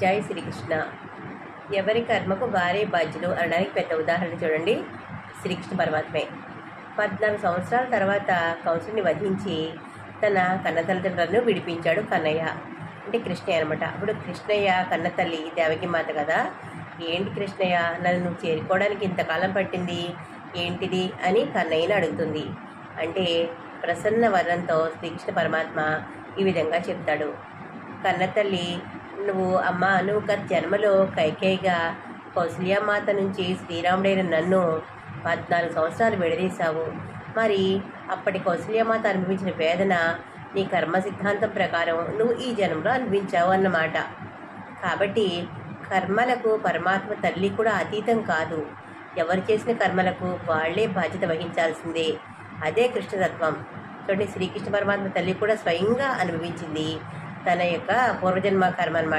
జై శ్రీకృష్ణ. ఎవరి కర్మకు వారే బాధ్యులు అనడానికి పెద్ద ఉదాహరణ చూడండి. శ్రీకృష్ణ పరమాత్మే. పద్నాలుగు సంవత్సరాల తర్వాత కంసుని వధించి తన కన్న తల్లిదండ్రులను విడిపించాడు కన్నయ్య. అంటే కృష్ణయ్య అనమాట అప్పుడు కృష్ణయ్య కన్న తల్లి దేవకి మాత కదా. ఏంటి కృష్ణయ్య? నన్ను నువ్వు చేరుకోవడానికి ఇంతకాలం పట్టింది? ఏంటిది? అని కన్నయ్యని అడుగుతుంది. అంటే ప్రసన్న వర్ణంతో శ్రీకృష్ణ పరమాత్మ ఈ విధంగా చెప్తాడు. కన్న తల్లి నువ్వు అమ్మ నువ్వు గత జన్మలో కైకేయిగా కౌసల్యామాత నుంచి శ్రీరాముడైన నన్ను పద్నాలుగు సంవత్సరాలు విడదీశావు. మరి అప్పటి కౌసల్యామాత అనుభవించిన వేదన నీ కర్మ సిద్ధాంతం ప్రకారం నువ్వు ఈ జన్మలో అనుభవించావు అన్నమాట. కాబట్టి కర్మలకు పరమాత్మ తల్లి కూడా అతీతం కాదు. ఎవరు చేసిన కర్మలకు వాళ్ళే బాధ్యత వహించాల్సిందే. అదే కృష్ణతత్వం. చూడండి శ్రీకృష్ణ పరమాత్మ తల్లి కూడా స్వయంగా అనుభవించింది. తన యొక్క పూర్వజన్మ కర్మ అనమాట